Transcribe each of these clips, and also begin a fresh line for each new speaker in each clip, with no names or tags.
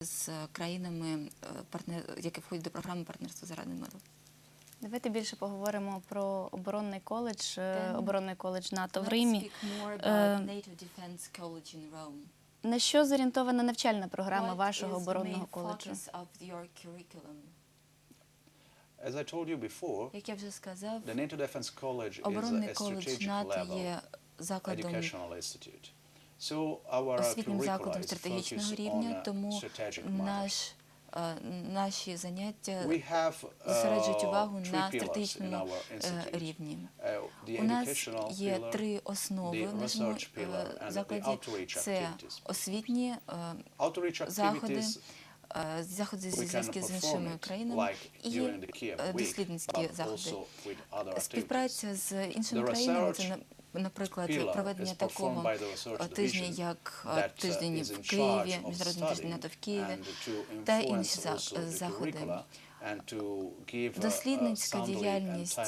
з країнами, е, які входять до програми партнерства заради миру.
Давайте більше поговоримо про оборонний коледж, е,
Then
оборонний коледж НАТО в Римі. Е. На що зорієнтована навчальна програма
What
вашого оборонного коледжу?
As I told you before,
Як я вже сказав,
the NATO Defense College is a
коледж
strategic
НАТО
level
є закладом освітнім закладом стратегічного рівня,
uh,
тому наш, е, наші заняття зосереджують
uh,
увагу на стратегічному е, рівні.
Uh,
У нас є три основи в нашому е, закладі. Це освітні е, заходи, е, заходи зі зв'язки з іншими країнами і е, дослідницькі заходи. Співпраця з іншими країнами це наприклад проведення такого е, тижня, як е,
uh,
тиждень в Києві, міжнародний тиждень НАТО в Києві. та інші заходи.
uh, uh,
Дослідницька діяльність,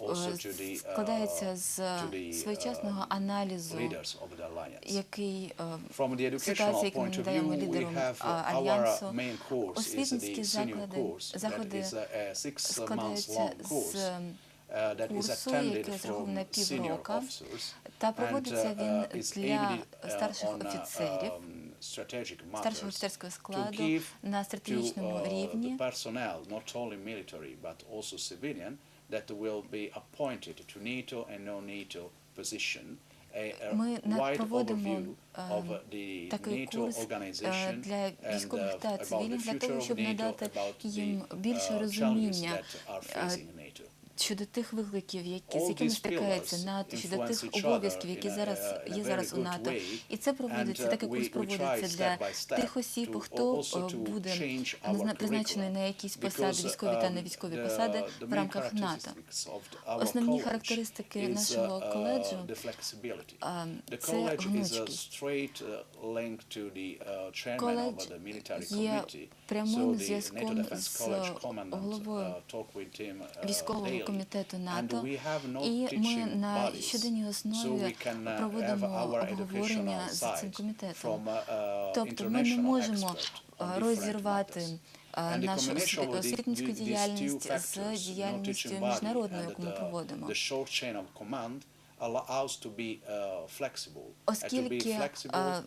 Е,
uh,
складається з своєчасного
uh,
аналізу, який е, ситуації, які ми надаємо лідерам
uh,
альянсу.
uh,
Освітницькі заклади, заходи складаються з
course
е,
uh, that is
курсу,
attended
який розрахований на
from senior
піврока,
officers
та
and
проводиться
uh,
він
uh, is
для
aimed uh,
старших
on, uh,
офіцерів,
um, strategic
старшого
matters
офіцерського
to
складу
give
на
to
стратегічному
uh, the
рівні
personnel, not only military but also civilian, that will be appointed to NATO and non-NATO position. A, a
Ми на-
wide
проводимо
overview of
е,
the
такий
NATO
курс е,
organization
для
and
військових
uh,
та
about the
цивільних для
future
того,
of
щоб
NATO,
надати
about
їм
the,
більше
uh,
розуміння е, щодо тих викликів, які, з якими стикається НАТО, щодо тих обов'язків, які зараз є зараз у НАТО. І це проводиться,
uh,
такий курс проводиться для тих осіб, хто е, буде призначений на якісь посади, військові та
um,
невійськові
the-
посади в рамках НАТО. Основні характеристики
uh,
нашого
uh,
коледжу це гнучкість.
uh, uh,
Коледж є прямим зв'язком з головою
uh, uh,
військового. Комітету НАТО. І ми на щоденній основі
uh,
проводимо обговорення з цим комітетом.
uh, uh,
Тобто ми не можемо е, розірвати е, нашу освітницьку діяльність з діяльністю міжнародною, яку ми проводимо.
Uh,
Оскільки е,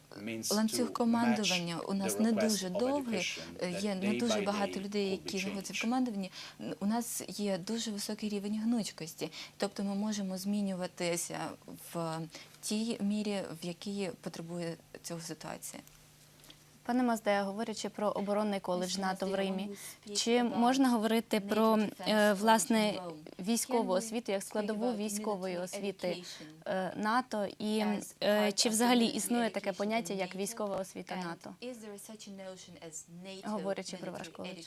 ланцюг командування у нас не дуже довгий, е, є не дуже багато людей, які знаходяться в командуванні. У нас є дуже високий рівень гнучкості, тобто ми можемо змінюватися в тій мірі, в якій потребує цього ситуація.
Пане Маздея, говорячи про оборонний коледж НАТО в Римі, чи можна говорити про е, власне військову освіту як складову військової освіти е, НАТО, і е, чи взагалі існує таке поняття як військова освіта НАТО? Говорячи про ваш коледж.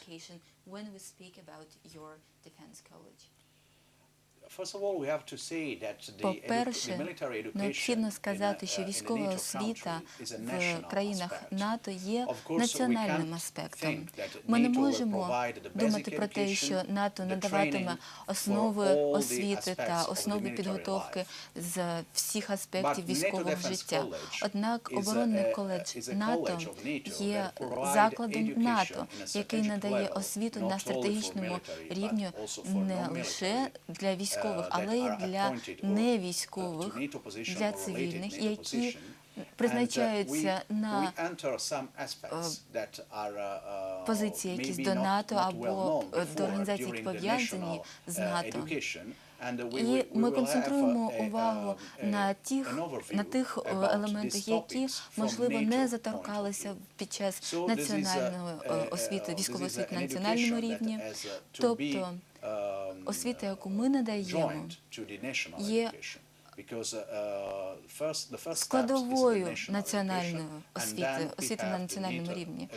По-перше, необхідно сказати,
uh,
що військова освіта в країнах. НАТО є національним аспектом. Ми не можемо думати про те, що НАТО надаватиме основи освіти та основи підготовки з всіх аспектів військового життя. Однак оборонний коледж НАТО є закладом НАТО, який надає освіту на стратегічному рівні не лише для військових,
uh,
але й для
uh,
невійськових, для цивільних, які призначаються
uh,
на
uh, uh,
позиції якісь до НАТО або, е, до
before
організацій, які пов'язані з
uh,
НАТО.
uh,
І ми концентруємо увагу на тих, на тих е, елементах, які, можливо, не заторкалися під час
uh,
національної е,
uh,
освіти,
uh,
військової освіти на національному рівні.
uh,
Тобто
um,
освіта, яку ми надаємо, є
uh,
складовою національної освіти, освіти на національному рівні.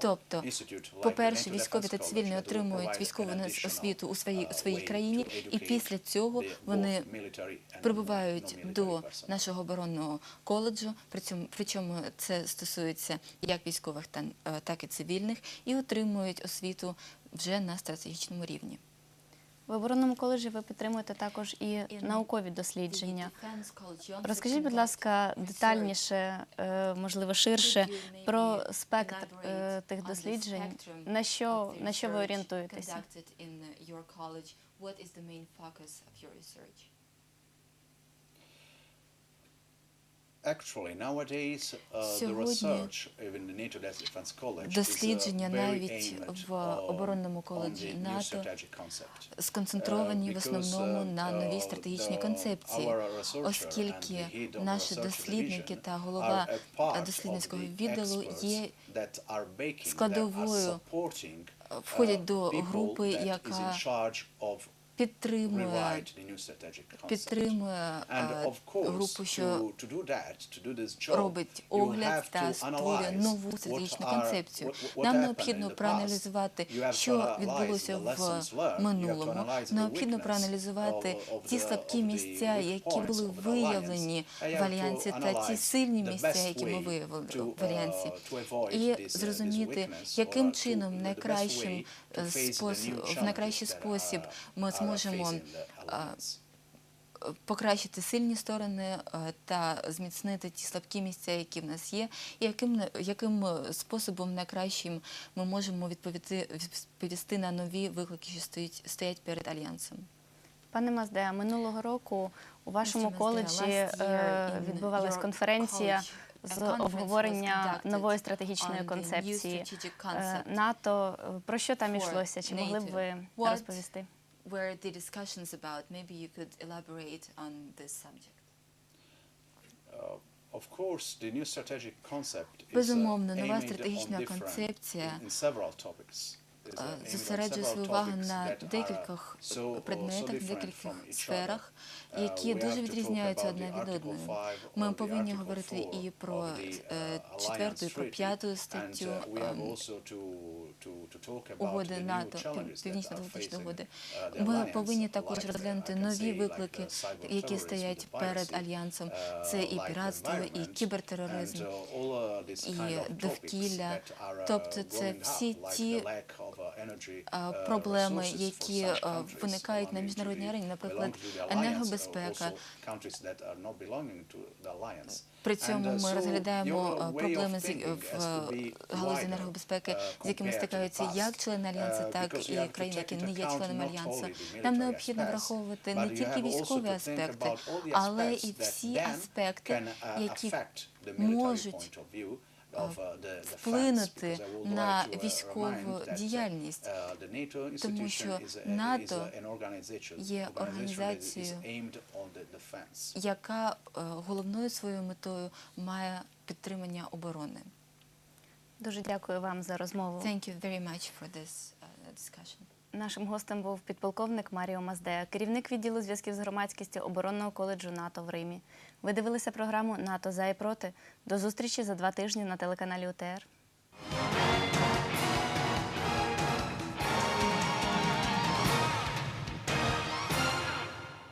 Тобто,
institute,
по-перше, військові та цивільні отримують військову освіту у своїй, у
uh,
своїй країні, і після цього вони прибувають до нашого оборонного коледжу, причому це стосується як військових, е, так і цивільних, і отримують освіту вже на стратегічному рівні.
В оборонному коледжі ви підтримуєте також і наукові дослідження. Розкажіть, будь ласка, детальніше, е, можливо, ширше про спектр е, тих досліджень. На що, на що ви орієнтуєтеся?
conducted in uh, your college? What is the main focus of your research?
Actually, nowadays, uh, the
Сьогодні
research even the NATO Defense College is, uh,
дослідження навіть в оборонному коледжі НАТО сконцентровані в
Uh,
основному
uh,
на новій
uh,
стратегічній концепції, оскільки наші дослідники та голова дослідницького відділу є складовою,
uh,
входять до групи, яка підтримує підтримує е, групу, що робить огляд та створює нову стратегічну концепцію. Нам необхідно проаналізувати, що відбулося в минулому. Необхідно проаналізувати ті слабкі місця, які були виявлені в альянсі, та ті сильні місця, які ми виявили в альянсі.
uh,
І
uh,
зрозуміти, яким чином найкращим е, спосіб, в найкращий спосіб ми
are
зможемо покращити сильні сторони та зміцнити ті слабкі місця, які в нас є, і яким, яким способом найкращим ми можемо відповісти, відповісти на нові виклики, що стоять, стоять перед альянсом.
Пане Мазде, минулого року у вашому. Коледжі е, відбувалась конференція з обговорення нової стратегічної концепції е, НАТО. Про що там йшлося? Чи могли б ви розповісти?
were the discussions about? Maybe you could elaborate on this subject.
Uh, Of course, the new strategic concept is uh,
Безумовно, нова
aimed
стратегічна
on different-
концепція
in- in several topics. Uh,
е, зосереджує свою увагу на декількох предметах, декількох сферах.
Uh,
які дуже відрізняються одна від одної.
5
Ми повинні говорити
4
і про е,
uh,
четверту, і про п'яту статтю
uh,
ем, угоди НАТО, північно-атлантичної угоди.
uh,
Ми повинні також
uh,
розглянути нові виклики,
uh,
які стоять перед альянсом.
uh,
Це і піратство, і кібертероризм.
uh, uh,
і довкілля.
uh,
Тобто це всі ті,
uh,
е,
uh,
проблеми, які е, виникають на міжнародній арені, наприклад, енергобезпека. При цьому
uh,
ми розглядаємо е, проблеми в е, галузі енергобезпеки,
uh,
з якими стикаються як члени альянсу,
Uh,
так і країни, які не є членами альянсу. Нам необхідно враховувати не тільки військові аспекти, але і всі аспекти,
uh,
які можуть
uh,
вплинути на
uh,
військову
uh,
діяльність.
uh,
Тому що НАТО є організацією, яка е, головною своєю метою має підтримання оборони.
Дуже дякую вам за розмову.
Thank you very much for this uh, discussion.
Нашим гостем був підполковник Маріо Маздея, керівник відділу зв'язків з громадськістю оборонного коледжу НАТО в Римі. Ви дивилися програму НАТО за і проти. До зустрічі за два тижні на телеканалі УТР.